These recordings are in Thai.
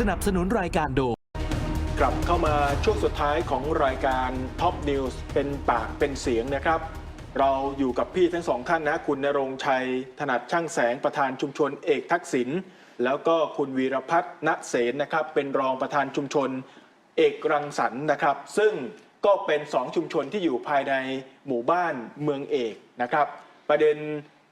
สนับสนุนรายการโดย กลับเข้ามาช่วงสุดท้ายของรายการ Top News เป็นปากเป็นเสียงนะครับ เราอยู่กับพี่ทั้งสองท่านนะ คุณนรงชัย ถนัดช่างแสงประธานชุมชนเอกทักษิณแล้วก็คุณวีรพัฒน์ณเสนนะครับ เป็นรองประธานชุมชนเอกรังสรรค์นะครับ ซึ่งก็เป็นสองชุมชนที่อยู่ภายในหมู่บ้านเมืองเอกนะครับ ประเด็น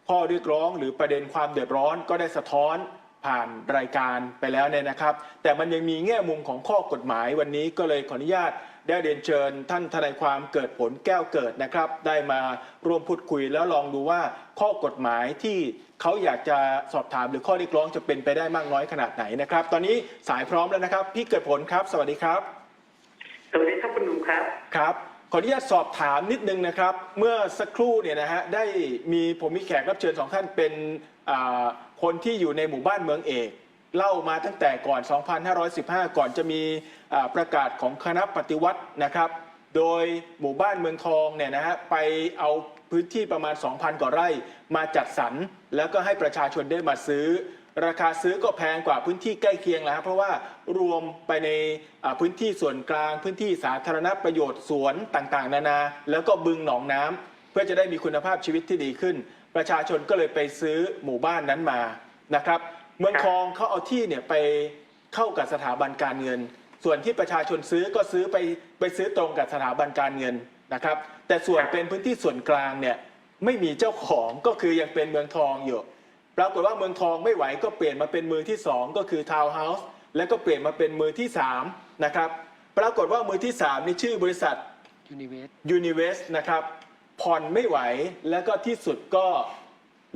ข้อเรียกร้องหรือประเด็นความเดือดร้อนก็ได้สะท้อน ผ่านรายการไปแล้วเนี่ยนะครับ แต่มันยังมีแง่มุมของข้อกฎหมายวันนี้ก็เลยขออนุญาตได้เรียนเชิญท่านทนายความเกิดผลแก้วเกิดนะครับ ได้มาร่วมพูดคุยแล้วลองดูว่าข้อกฎหมายที่เขาอยากจะสอบถามหรือข้อเรียกร้องจะเป็นไปได้มากน้อยขนาดไหนนะครับ ตอนนี้สายพร้อมแล้วนะครับ พี่เกิดผลครับ สวัสดีครับ สวัสดีครับคุณหนุ่มครับครับขออนุญาตสอบถามนิดนึงนะครับ เมื่อสักครู่เนี่ยนะฮะได้มีผมมีแขกรับเชิญสองท่านเป็นอ่า คนที่อยู่ในหมู่บ้านเมืองเอกเล่ามาตั้งแต่ก่อน 2515 ก่อนจะมีประกาศของคณะปฏิวัตินะครับ โดยหมู่บ้านเมืองทองเนี่ยนะฮะไปเอาพื้นที่ประมาณ 2,000 กว่าไร่มาจัดสรรแล้วก็ให้ประชาชนได้มาซื้อ ราคาซื้อก็แพงกว่าพื้นที่ใกล้เคียงแล้ว เพราะว่ารวมไปในพื้นที่ส่วนกลาง พื้นที่สาธารณประโยชน์สวนต่างๆ นานา แล้วก็บึงหนองน้ำเพื่อจะได้มีคุณภาพชีวิตที่ดีขึ้น ประชาชนก็เลยไปซื้อหมู่บ้านนั้นมานะครับ เมืองทองเขาเอาที่เนี่ยไปเข้ากับสถาบันการเงิน ส่วนที่ประชาชนซื้อก็ซื้อไปไปซื้อตรงกับสถาบันการเงินนะครับ แต่ส่วนเป็นพื้นที่ส่วนกลางเนี่ยไม่มีเจ้าของก็คือยังเป็นเมืองทองอยู่ปรากฏว่าเมืองทองไม่ไหวก็เปลี่ยนมาเป็นมือที่ 2 ก็คือทาวน์เฮาส์แล้วก็เปลี่ยนมาเป็นมือที่3นะครับปรากฏว่ามือที่3นี่ชื่อบริษัทยูนิเวสยูนิเวสนะครับ ผ่อนไม่ไหวแล้วก็ที่สุดก็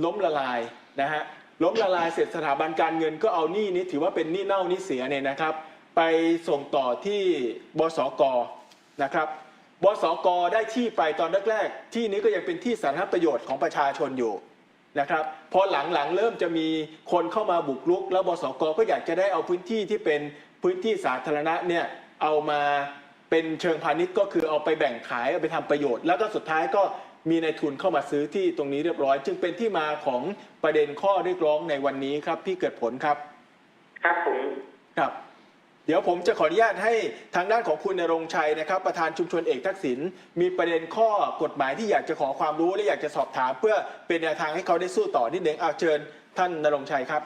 ล้มละลายนะฮะล้มละลายเสร็จสถาบันการเงินก็เอาหนี้นี้ถือว่าเป็นหนี้เน่าหนี้เสียเนี่ยนะครับ ไปส่งต่อที่บสกนะครับบสกได้ที่ไปตอนแรกๆ ที่นี้ก็ยังเป็นที่สาธารณประโยชน์ของประชาชนอยู่นะครับพอหลังๆเริ่มจะมีคนเข้ามาบุกรุก แล้วบสกก็อยากจะได้เอาพื้นที่ที่เป็นพื้นที่สาธารณะเนี่ยเอามา เป็นเชิงพาณิชย์ก็คือเอาไปแบ่งขายเอาไปทำประโยชน์ แล้วก็สุดท้ายก็มีในายทุนเข้ามาซื้อที่ตรงนี้เรียบร้อย จึงเป็นที่มาของประเด็นข้อเรียกร้องในวันนี้ครับพี่เกิดผลครับ ครับผมครับเดี๋ยวผมจะขออนุญาตให้ทางด้านของคุณนรงชัยนะครับ ประธานชุมชนเอกทักษิณมีประเด็นข้อกฎหมายที่อยากจะขอความรู้และอยากจะสอบถาม เพื่อเป็นแนวทางให้เขาได้สู้ต่อนิดนึงเอาเชิญท่านนรงชัยครับ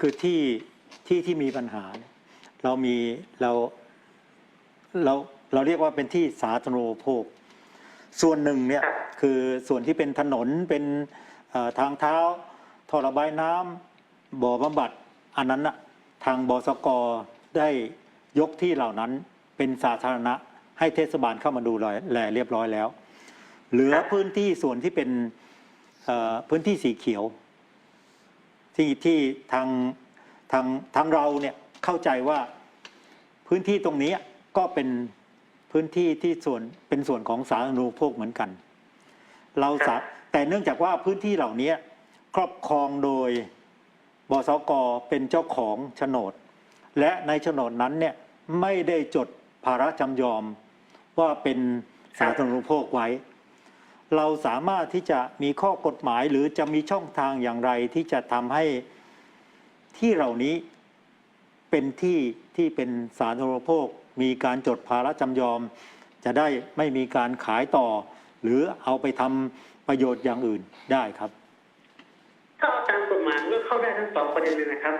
คือที่ที่ที่มีปัญหาเนี่ยเรามีเรา เราเราเรียกว่าเป็นที่สาธารณูปโภค ส่วนหนึ่งเนี่ยคือส่วนที่เป็นถนนเป็นเอ่อทางเท้าท่อระบายน้ำบ่อบำบัด อันนั้นนะทางบสกได้ยกที่เหล่านั้นเป็นสาธารณะให้เทศบาลเข้ามาดูแลเรียบร้อยแล้ว เหลือพื้นที่ส่วนที่เป็นเอ่อพื้นที่สีเขียว ที่ที่ทางทางทางเราเนี่ยเข้าใจว่าพื้นที่ตรงนี้ ก็เป็นพื้นที่ที่ส่วนเป็นส่วนของสาธารณูปโภคเหมือนกัน เราสาแต่เนื่องจากว่าพื้นที่เหล่านี้ครอบครองโดยบสกเป็นเจ้าของโฉนด และในโฉนดนั้นเนี่ยไม่ได้จดภาระจำยอมว่าเป็นสาธารณูปโภคไว้ เราสามารถที่จะมีข้อกฎหมายหรือจะมีช่องทางอย่างไรที่จะทำให้ที่เหล่านี้เป็นที่ที่เป็นสาธารณูปโภค มีการจดภาระจำยอม จะได้ไม่มีการขายต่อ หรือเอาไปทำประโยชน์อย่างอื่นได้ครับถ้าเอาตามกฎหมายมันก็เข้าได้ทั้งสองประเด็นเลยนะครับ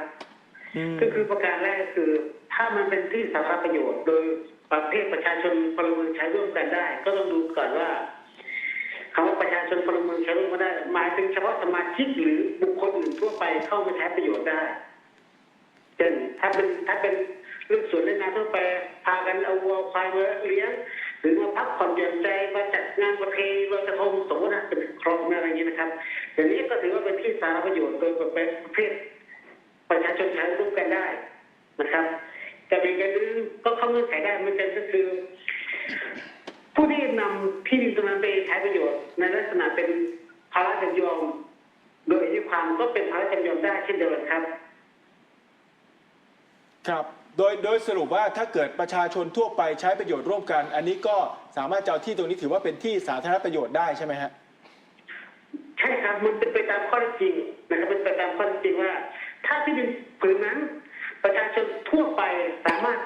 ก็คือประการแรกคือ ถ้ามันเป็นที่สาธารณประโยชน์ โดยประเภทประชาชนพลเมืองใช้ร่วมกันได้ ก็ต้องดูก่อนว่าคำว่าประชาชนพลเมืองใช้ร่วมกันได้ หมายถึงเฉพาะสมาชิกหรือบุคคลอื่นทั่วไปเข้ามาใช้ประโยชน์ได้เช่นถ้าเป็นถ้าเป็น เรื่องสวนในนาทั่วไปพากันเอาวัวควายมาเลี้ยงหรือมาพักผ่อนหย่อนใจมาจัดงานประเพณีลอยกระทงสมมตินะเป็นคลองอะไรอย่างนี้นะครับอย่างนี้ก็ถือว่าเป็นที่สาธารณประโยชน์โดยประเภทประชาชนใช้ร่วมกันได้นะครับ แต่เป็นการนึงก็เข้าเงื่อนไขได้เหมือนกันก็คือ ผู้ที่นำที่ดินตรงนั้นไปใช้ประโยชน์ ในลักษณะเป็นภาระจำยอม โดยอายุความก็เป็นภาระจำยอมได้เช่นเดียวกันครับ ครับ โดยโดยสรุปว่าถ้าเกิดประชาชนทั่วไปใช้ประโยชน์ร่วมกัน อันนี้ก็สามารถจะเอาที่ตรงนี้ถือว่าเป็นที่สาธารณประโยชน์ได้ใช่ไหมฮะใช่ครับมันเป็นไปตามข้อจริงนะครับเป็นไปตามข้อจริงว่า ถ้าที่ดินผืนนั้น ประชาชนทั่วไปสามารถ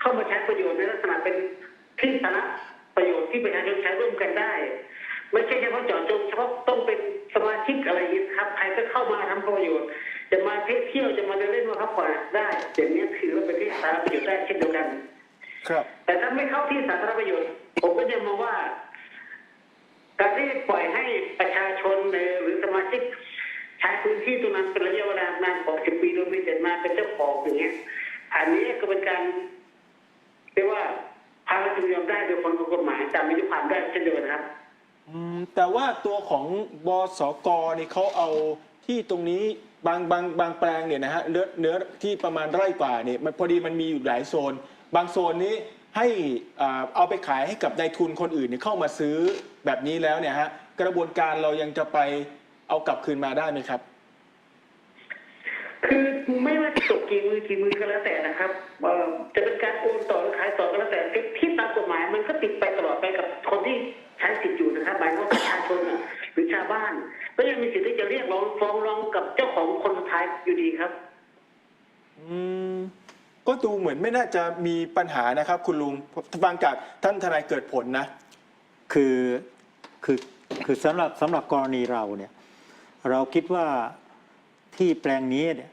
เข้ามาใช้ประโยชน์ในลักษณะเป็นที่สาธารณประโยชน์ที่ประชาชนใช้ร่วมกันได้ ไม่ใช่เฉพาะเจาะจงเฉพาะต้องเป็นสมาชิกอะไรนี้ครับใครก็เข้ามาทำประโยชน์ จะมาเที่ยวจะมาเดินเล่นมาพักผ่อนได้อย่างนี้ถือว่าเป็นที่สาธารณประโยชน์ได้เช่นเดียวกัน ครับ แต่ถ้าไม่เข้าที่สาธารณประโยชน์ ผมก็จะมองว่า การที่ปล่อยให้ประชาชนหรือสมาชิกใช้พื้นที่ตรงนั้นเป็นระยะเวลานานกว่าสิบปีโดยไม่เสร็จมาเป็นเจ้าของอย่างเงี้ย อันนี้ก็เป็นการเรียกว่าพาราจุยอมได้โดยผลของกฎหมายตามอายุความได้เช่นเดียวกันครับอืมแต่ว่าตัวของบสกนี่เขาเอาที่ตรงนี้ บางบางบางแปลงเนี่ยนะฮะเนื้อเนื้อที่ประมาณไร่กว่าเนี่ยมันพอดีมันมีอยู่หลายโซน บางโซนนี้ให้อ่าเอาไปขายให้กับนายทุนคนอื่นเนี่ยเข้ามาซื้อแบบนี้แล้วเนี่ยฮะกระบวนการเรายังจะไปเอากลับคืนมาได้ไหมครับ คือไม่ว่าจะตกกี่มือกี่มือก็แล้วแต่นะครับเอ่อจะเป็นการโอนต่อหรือขายต่อก็แล้วแต่ที่ตามกฎหมายมันก็ติดไปตลอดไปกับคนที่ใช้สิทธิ์อยู่นะครับหมายความว่าประชาชนน่ะหรือชาวบ้าน ก็ยังมีสิทธิ์ที่จะเรียกร้องฟ้องร้องกับเจ้าของคนสุดท้ายอยู่ดีครับ อืมก็ดูเหมือนไม่น่าจะมีปัญหานะครับ คุณลุงฟังจากท่านทนายเกิดผลนะ คือคือคือสำหรับสำหรับกรณีเราเนี่ย เราคิดว่าที่แปลงนี้เนี่ย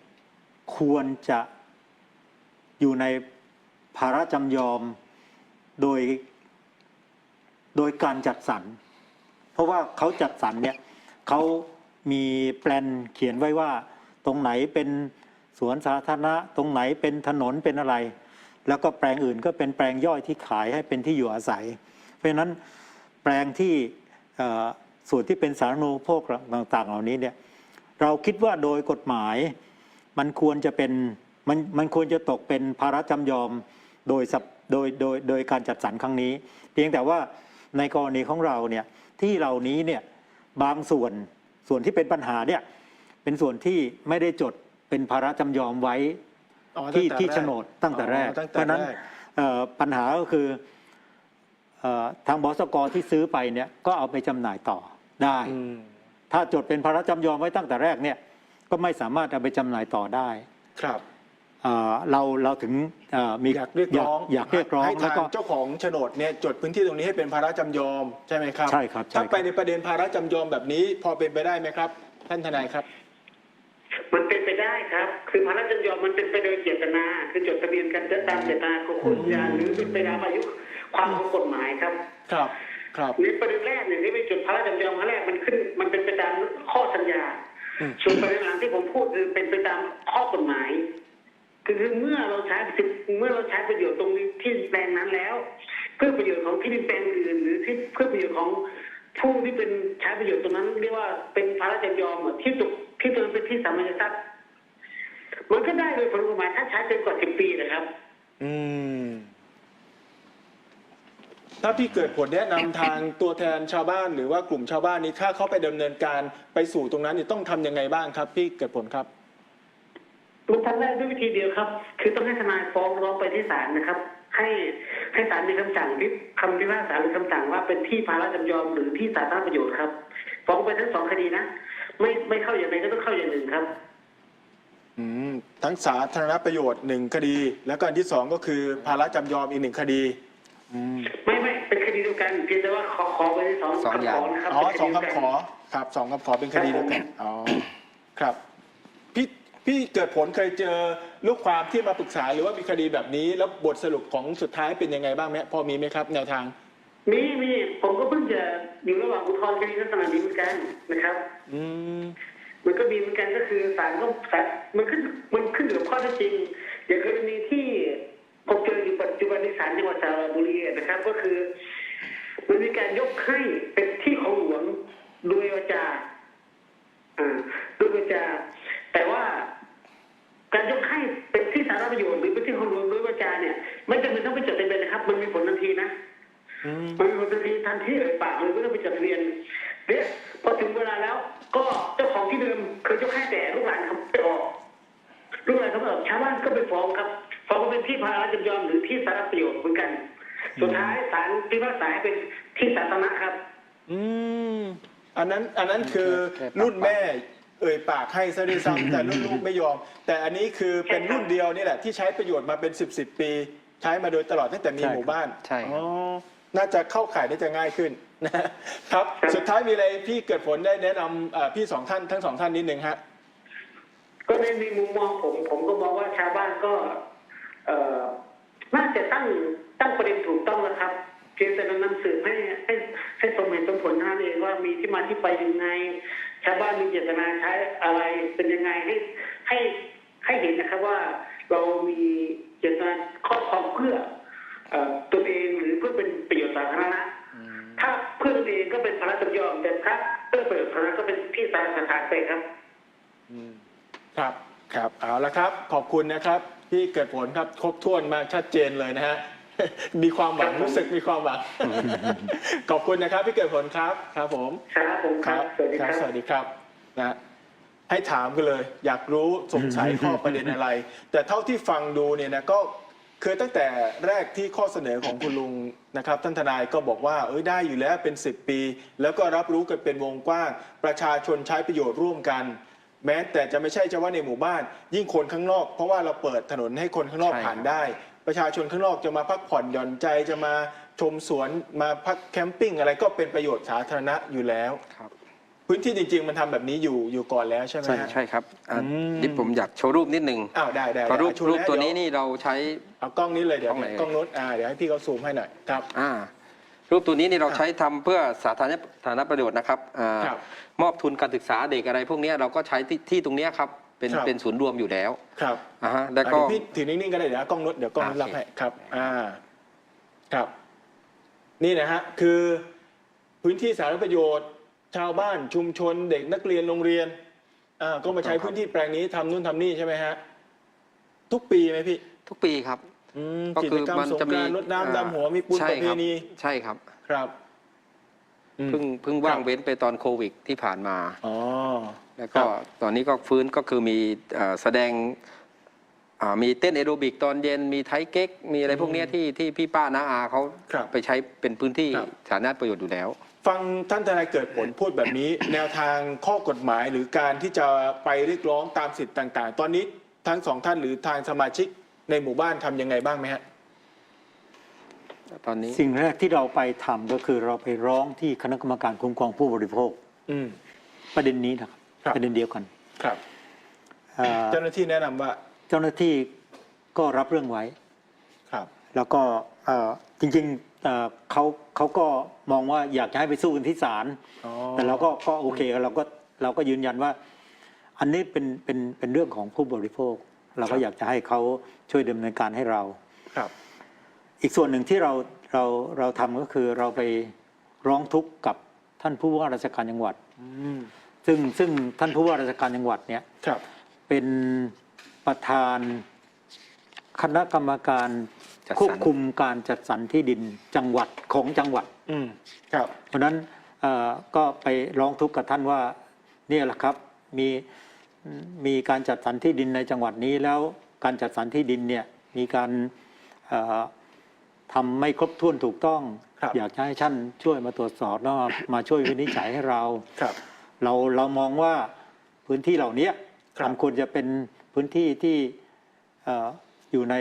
ควรจะอยู่ในภาระจำยอมโดยโดยการจัดสรร เพราะว่าเขาจัดสรรเนี่ย เขามีแปลนเขียนไว้ว่า ตรงไหนเป็นสวนสาธารณะ ตรงไหนเป็นถนนเป็นอะไร แล้วก็แปลงอื่นก็เป็นแปลงย่อยที่ขายให้เป็นที่อยู่อาศัย เพราะฉะนั้นแปลงที่ส่วนที่เป็นสาธารณูปโภคต่าง ๆ เหล่านี้เนี่ยเราคิดว่าโดยกฎหมายมันควรจะเป็นมันมันควรจะตกเป็นภาระจำยอมโดยสับโดยโดยโดยการจัดสรรครั้งนี้ เพียงแต่ว่าในกรณีของเราเนี่ยที่เหล่านี้เนี่ย บางส่วนส่วนที่เป็นปัญหาเนี่ยเป็นส่วนที่ไม่ได้จดเป็นภาระจำยอมไว้อ๋อที่ตั้งแต่ที่แรก โฉนดตั้งแต่แรก อ๋อตั้งเพแต่ราะฉะนั้นแรก เอ่อปัญหาก็คือเอ่อทางบสกที่ซื้อไปเนี่ยก็เอาไปจำหน่ายต่อได้ อืมถ้าจดเป็นภาระจำยอมไว้ตั้งแต่แรกเนี่ยก็ไม่สามารถเอาไปจำหน่ายต่อได้ ครับ เอ่อเราเราถึง เอ่อมีอยากเรียกร้องอยากเรียกร้องให้แล้วทางก็เจ้าของโฉนดเนี่ยจดพื้นที่ตรงนี้ให้เป็นภาระจำยอมใช่ไหมครับใช่ครับใช่ถ้าครับไปในประเด็นภาระจำยอมแบบนี้ พอเป็นไปได้ไหมครับ ท่านทนายครับ มันเป็นไปได้ครับ คือพาราจำยอมมันเป็นไปโดยเจตนา คือจดทะเบียนกันตามเจตนาของคุณยานหรือเป็นไปตามอายุความของกฎหมายครับ ครับครับ ในประเด็นแรกเนี่ยที่ไปจดพาราจำยอมครั้งแรกมันขึ้น มันเป็นไปตามข้อสัญญา อืม ส่วนประเด็นหลังที่ผมพูดคือเป็นไปตามข้อกฎหมาย คือเมื่อเราใช้เมื่อเราใช้ประโยชน์ตรงที่แปลงนั้นแล้ว เพื่อประโยชน์ของที่ดินแปลงอื่น หรือที่เพื่อประโยชน์ของผู้ที่เป็นใช้ประโยชน์ตรงนั้นเรียกว่าเป็นภาระจำยอมอะที่ตกที่ตรงนั้นเป็นที่สามัญทรัพย์มันก็ได้โดยผลกฎหมายถ้าใช้เกินกว่าสิบปีนะครับ อืม ถ้าพี่เกิดผลแนะนำทางตัวแทนชาวบ้านหรือว่ากลุ่มชาวบ้านนี้ถ้าเขาไปดำเนินการไปสู่ตรงนั้นนี่ต้องทำยังไงบ้างครับ พี่เกิดผลครับ มันทำได้ด้วยวิธีเดียวครับ คือต้องให้ทนายฟ้องร้องไปที่ศาลนะครับ ให้ให้ศาลมีคำสั่งพิคำพิพากษาหรือคำสั่งว่าเป็นที่ภาระจำยอมหรือที่สาธารณประโยชน์ครับ ฟ้องไปทั้งสองคดีนะ ไม่ไม่เข้าอย่างใดก็ต้องเข้าอย่างหนึ่งครับ อืมทั้งสาธารณประโยชน์หนึ่งคดี แล้วก็อันที่สองก็คือภาระจำยอมอีกหนึ่งคดีอืมไม่ไม่เป็นคดีเดียวกันเพียงแต่ว่าขอขอไปที่สองสองอย่าคำงขอนะครับอ๋อเป็นสองดียวกัน คำขอครับสองคำขอเป็นคดีเดียวกันอ๋อครับ พี่พี่เกิดผลเคยเจอลูกความที่มาปรึกษาหรือว่ามีคดีแบบนี้ แล้วบทสรุปของสุดท้ายเป็นยังไงบ้างไหมพอมีไหมครับ แนวทาง มีมีผมก็เพิ่งจะอยู่ระหว่างอุทธรณ์คดีลักษณะนี้เหมือนกันนะครับ อืมมันก็มีเหมือนกันก็คือศาลก็ศาลมันขึ้นมันขึ้นอยู่กับข้อเท็จจริงอย่างกรณีที่ผมเจออยู่ปัจจุบันในศาลจังหวัดสระบุรีนะครับ ก็คือมันมีการยกให้เป็น มมันมีผลทันทีทันทีเอ่ยปากเลยไม่ต้องไปจดทะเบียนเนี่ยพอถึงเวลาแล้ว ก็เจ้าของที่เดิมเคยยกให้แต่ลูกหลานเขาไปออกลูกหลานเขาไปออกชาวบ้านก็ไปฟ้องครับฟ้องว่าเป็นที่พาราจำยอมหรือที่สาธารณประโยชน์เหมือนกัน สุดท้ายศาลพิพากษาให้เป็นที่สาธารณะครับ อืมอันนั้นอันนั้นคือรุ่นแม่เอ่ยปากให้ซะด้วยซ้ำแต่รุ่นลูกไม่ยอม แต่อันนี้คือเป็นรุ่นเดียวนี่แหละที่ใช้ประโยชน์มาเป็น10บสปี ใช้มาโดยตลอดตั้งแต่มีใช่ครับหมู่บ้านใช่ครับอ๋อ น่าจะเข้าข่ายได้จะง่ายขึ้นนะครับ สุดท้ายมีอะไรพี่เกิดผลได้แนะนำเอ่อพี่สองท่านทั้งสองท่านนิดนึงฮะก็ในในมุมมองผมผมก็มองว่าชาวบ้านก็เอ่อน่าจะตั้งตั้งประเด็นถูกต้องนะครับเพียงแต่นำสืบให้ให้ให้สมเหตุสมผลเท่านั้นเองว่ามีที่มาที่ไปยังไง ชาวบ้านมีเจตนาใช้อะไรเป็นยังไงให้ให้ให้เห็นนะครับว่าเรามีเจตนาครอบครองเพื่อเอ่อ ตัวเองหรือเพื่อเป็นประโยชน์สาธารณะถ้าเพื่อตัวเองก็เป็นภาระจำยอมแต่ถ้าเพื่อประโยชน์สาธารณะก็เป็นที่สาธารณะไปครับครับครับเอาละครับ ขอบคุณนะครับที่เกิดผลครับครบถ้วนมากชัดเจนเลยนะฮะมีความหวังรู้สึกมีความหวังขอบคุณนะครับพี่เกิดผลครับครับผมครับผมครับสวัสดีครับสวัสดีครับนะให้ถามกันเลย อยากรู้สงสัยข้อประเด็นอะไร แต่เท่าที่ฟังดูเนี่ยนะก็ คือตั้งแต่แรกที่ข้อเสนอของคุณลุงนะครับท่านทนายก็บอกว่าเอ้ยได้อยู่แล้วเป็น 10 ปี แล้วก็รับรู้กันเป็นวงกว้าง ประชาชนใช้ประโยชน์ร่วมกัน แม้แต่จะไม่ใช่เฉพาะในหมู่บ้าน ยิ่งคนข้างนอก เพราะว่าเราเปิดถนนให้คนข้างนอกใช่ ผ่านครับได้ ประชาชนข้างนอกจะมาพักผ่อนหย่อนใจจะมาชมสวนมาพักแคมปิ้งอะไรก็เป็นประโยชน์สาธารณะอยู่แล้ว ครับ พื้นที่จริง ๆ มันทำแบบนี้อยู่อยู่ก่อนแล้วใช่ไหมใช่ฮะ ใช่ครับอะอืม นี่ผมอยากโชว์รูปนิดนึงอ้าวได้ได้เพราะรูปได้ชูรูปแล้ตัวนี้เดี๋ยนี่เราใช้ เอากล้องนี้เลยเดี๋ยวกล้องไหน กล้องนู้นอ่าเดี๋ยวให้พี่เขาซูมให้หน่อยครับ อ่ารูปตัวนี้นี่เราครับใช้ทำเพื่อสาธารณสาธารณประโยชน์นะครับอ่าครับมอบทุนการศึกษาเด็กอะไร พวกเนี้ยเราก็ใช้ที่ที่ตรงเนี้ยครับเป็นครับ เป็นศูนย์รวมอยู่แล้วครับอ่าฮะแล้วอะก็เดี๋ยวพี่ถือนิ่งๆก็ได้เดี๋ยวกล้องนู้นเดี๋ยวกล้องนู้นโอเครับให้ครับ อ่าครับ นี่นะฮะคือพื้นที่สาธารณประโยชน์ ชาวบ้านชุมชนเด็กนักเรียนโรงเรียนอ่าก็มาใช้พื้นที่แปลงนี้ทำนู่นทำนี่ใช่ไหมฮะ ทุกปีไหมพี่ทุกปีครับ อืมก็กิคืจอกรรมมันสงจะกมีรานต์รดน้ำอ่าดำหัวมีปุญใช่ประเพครับณีใช่ครับครับอืม เพิ่งเพิ่งว่างเว้นไปตอนโควิดที่ผ่านมา อ๋อ แล้วครัก็บตอนนี้ก็ฟื้นก็คือมีเอ่อแสดงอ่ามีเต้นแอโรบิกตอนเย็นมีไทยเก๊กมีอะไรพวกเนี้ยที่ที่พี่ป้าน้าอาเขาครับไปใช้เป็นพื้นที่ครับสาธารณประโยชน์อยู่แล้ว ฟังท่านทนายเกิดผลพูดแบบนี้ แนวทางข้อกฎหมายหรือการที่จะไปเรียกร้องตามสิทธิ์ต่างๆ ตอนนี้ทั้งสองท่านหรือทางสมาชิกในหมู่บ้านทำยังไงบ้างไหมฮะตอนนี้สิ่งแรกที่เราไปทำก็คือเราไปร้องที่คณะกรรมการคุ้มครองผู้บริโภค อืม ประเด็นนี้นะครับครับ ประเด็นเดียวกันครับ เอ่อเจ้าหน้าที่แนะนำว่าเจ้าหน้าที่ก็รับเรื่องไว้ ครับ แล้วก็เอ่อจริงๆ เอ่อเขาเขาก็มองว่าอยากจะให้ไปสู้กันที่ศาลอ๋อ แต่เราก็ก็โอเคเราก็เราก็ยืนยันว่า อันนี้เป็นเป็นเป็นเรื่องของผู้บริโภค เราก็อยากจะให้เขาช่วยดำเนินการให้เรา ครับ อีกส่วนหนึ่งที่เราเราเราทำก็คือเราไปร้องทุกข์กับท่านผู้ว่าราชการจังหวัด อืม ซึ่งซึ่งท่านผู้ว่าราชการจังหวัดเนี่ย ครับ เป็นประธานคณะกรรมการ จัดสรร ควบคุมการจัดสรรที่ดินจังหวัดของจังหวัด อืมครับ เพราะฉะนั้นเอ่อก็ไปร้องทุกข์กับท่านว่าเนี่ยแหละครับมีมีการจัดสรรที่ดินในจังหวัดนี้แล้วการจัดสรรที่ดินเนี่ยมีการเอ่อทำไม่ครบถ้วนถูกต้อง ครับ อยากจะให้ท่านช่วยมาตรวจสอบแล้วมามาช่วยวินิจฉัยให้เรา ครับ เราเรามองว่าพื้นที่เหล่านี้ครับ มันควรจะเป็นพื้นที่ที่เอ่ออยู่ใน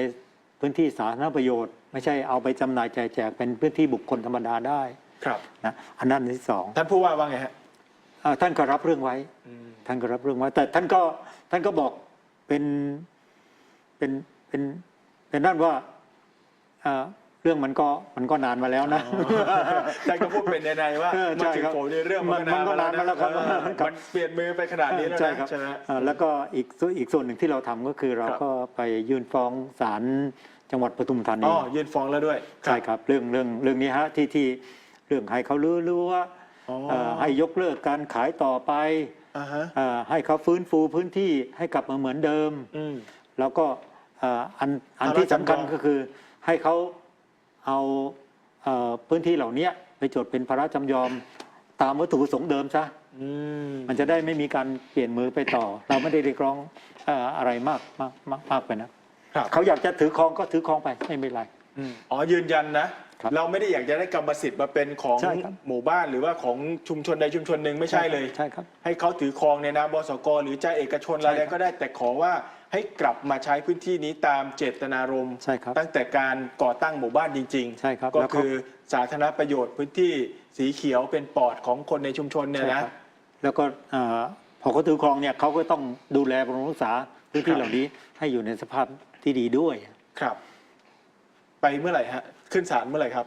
พื้นที่สาธารณประโยชน์ ไม่ใช่เอาไปจำหน่ายแจกแจกเป็นพื้นที่บุคคลธรรมดาได้ครับนะอันนั้นอันที่สองท่านผู้ว่าว่าไงฮะเอ่อท่านก็รับเรื่องไว้ อืมท่านก็รับเรื่องไว้ แต่ท่านก็ท่านก็บอกเป็นเป็นเป็นเป็นนั่นว่าเอ่อเรื่องมันก็มันก็นานมาแล้วนะท่านก็พูดเป็นในๆว่าเออใช่มาถึงครับผมในเรื่องมันมันก็นานมาแล้วครับเออมันเปลี่ยนมือไปขนาดนี้แล้วใช่นะครับใช่ไหมเอ่อแล้วก็อีกส่วนอีกส่วนหนึ่งที่เราทำก็คือเราครับก็ไปยื่นฟ้องศาลจังหวัดปทุมธานีอ๋อยื่นฟ้องแล้วด้วยใช่ครับเรื่องเรื่องเรื่องนี้ฮะที่ที่เรื่องให้เขารู้รู้ว่าอ๋อเอ่อให้ยกเลิกการขายต่อไปอ่าฮะเอ่อให้เขาฟื้นฟูพื้นที่ให้กลับมาเหมือนเดิมอืมแล้วก็เอ่ออันอันเอาที่สำคัญจำลองก็คือให้เขา เอาเอ่อพื้นที่เหล่านี้ไปจดเป็นพระราชจำยอมตามวัตถุประสงค์เดิมซะอืมมันจะได้ไม่มีการเปลี่ยนมือไปต่อ เราไม่ได้เรียกร้องเอ่ออะไรมากมากมากมากไปนะครับเขาอยากจะถือครองก็ถือครองไปไม่เป็นไรอืมอ๋อยืนยันนะครับเราไม่ได้อยากจะได้กรรมสิทธิ์มาเป็นของใช่ครับหมู่บ้านหรือว่าของชุมชนใดชุมชนหนึ่งไม่ใช่เลยใช่ครับให้เขาถือครองในนามบสกหรือจะเอกชนใช่อะไรครับก็ได้แต่ขอว่า ให้กลับมาใช้พื้นที่นี้ตามเจตนารมณ์ใช่ครับตั้งแต่การก่อตั้งหมู่บ้านจริงใช่ครับก็แล้วก็คือสาธารณประโยชน์พื้นที่สีเขียวเป็นปอดของคนในชุมชนเนี่ยใช่นะครับแล้วก็อ่าพอเขาถือครองเนี่ยเขาก็ต้องดูแลบำรุงรักษาพื้นที่ครับเหล่านี้ให้อยู่ในสภาพที่ดีด้วยครับ ไปเมื่อไหร่ฮะขึ้นศาลเมื่อไหร่ครับ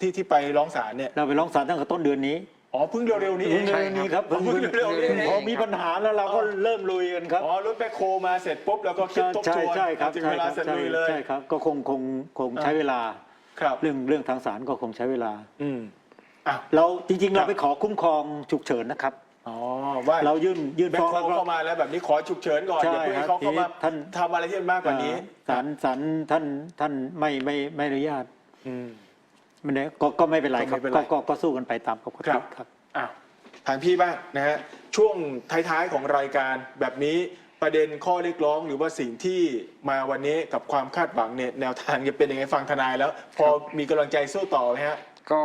ที่ที่ไปร้องศาลเนี่ยเราไปร้องศาลตั้งแต่ต้นเดือนนี้ อ๋อเพิ่งเร็วๆนี้เอเพิ่งงใช่เดือนนี้ครับอ๋อเพิ่งเร็วๆนี้เองพอมีปัญหาแล้วเราก็เริ่มลุยกันครับอ๋อรถแบคโคมาเสร็จปุ๊บแล้วก็คิดทบใช่ทวนใช่ครับถึงใช่เวคลารับเสร็จใช่ลุยเลยใช่ครับก็คงคงคงใช้เวลาครับเรื่องเรื่องทางศาลก็คงใช้เวลา อืมอะเราจริงๆครัเราบไปขอคุ้มครองฉุกเฉินนะครับอ๋อว่าเรายื่นยื่นแบคฟ้องโคแล้วก็เข้ามาแล้วแบบนี้ขอฉุกเฉินก่อนใช่อย่าเพิ่งครัให้บเขาเข้ามาทีนี้ท่านทำอะไรที่มันมากกว่านี้ศาลศาลท่านท่านไม่ไม่ไม่อนุญาตอืม ไม่ได้ก็ก็ไม่เป็นไรครับก็ไม่เป็นไร ก็ก็ก็สู้กันไปตามปกคติรับครับ อะทางพี่บ้างนะฮะช่วงท้ายๆของรายการแบบนี้ประเด็นข้อเรียกร้องหรือว่าสิ่งที่มาวันนี้กับความคาดหวังเนี่ยแนวทางจะเป็นยังไงฟังทนายแล้ว พอมีกำลังใจสู้ต่อไหมฮะ ก็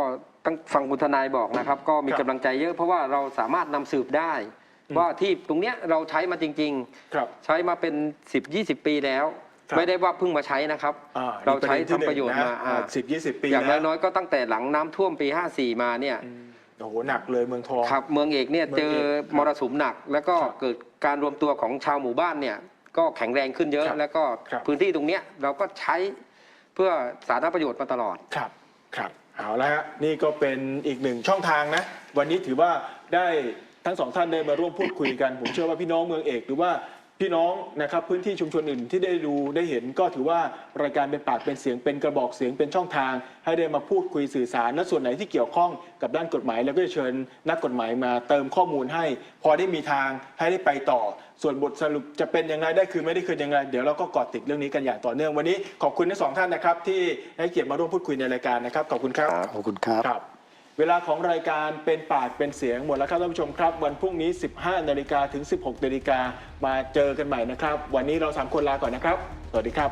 ต้องฟังคุณทนายบอกนะครับ ก็มีครับกำลังใจเยอะเพราะว่าเราสามารถนำสืบได้ อืม ว่าที่ตรงเนี้ยเราใช้มาจริง ครับ ๆ ใช้มาเป็น 10 20 ปีแล้ว ครับไม่ได้ว่าเพิ่งมาใช้นะครับ อ่เราใช้นี่ปเด็นที่ทำประโยชน์หงมาอ่าสิบยี่สิบปีอย่างแล้วน้อยๆก็ตั้งแต่หลังน้ำท่วมปี 54 มาเนี่ย อืมโอ้โหหนักเลยเมืองทอง ครับเมืองเอกเนี่ยเมืองเจเอกอครับมรสุมหนัก แล้วก็ครับเกิดการรวมตัวของชาวหมู่บ้านเนี่ยก็แข็งแรงขึ้นเยอะ ครับแล้วก็ครับพื้นที่ตรงเนี้ยเราก็ใช้เพื่อสาธารณประโยชน์มาตลอด ครับครับเอาละฮะนี่ก็เป็นอีกหนึ่งช่องทางนะ วันนี้ถือว่าได้ทั้งสองท่านได้มาร่วมพูดคุยกัน ผมเชื่อว่าพี่น้องเมืองเอก หรือว่า พี่น้องนะครับพื้นที่ชุมชนอื่นที่ได้ดูได้เห็นก็ถือว่ารายการเป็นปากเป็นเสียงเป็นกระบอกเสียงเป็นช่องทาง ให้ได้มาพูดคุยสื่อสารและส่วนไหนที่เกี่ยวข้องกับด้านกฎหมายเราก็จะเชิญนักกฎหมายมาเติมข้อมูลให้ พอได้มีทางให้ได้ไปต่อ ส่วนบทสรุปจะเป็นยังไงได้คืนไม่ได้คืนยังไงเดี๋ยวเราก็เกาะติดเรื่องนี้กันอย่างต่อเนื่องวันนี้ขอบคุณทั้งสองท่านนะครับที่ให้เกียรติมาร่วมพูดคุยในรายการนะครับขอบคุณครับขอบคุณครับ เวลาของรายการเป็นปากเป็นเสียงหมดแล้วครับท่านผู้ชมครับ วันพรุ่งนี้ 15 นาฬิกาถึง 16 นาฬิกามาเจอกันใหม่นะครับ วันนี้เราสามคนลาก่อนนะครับ สวัสดีครับ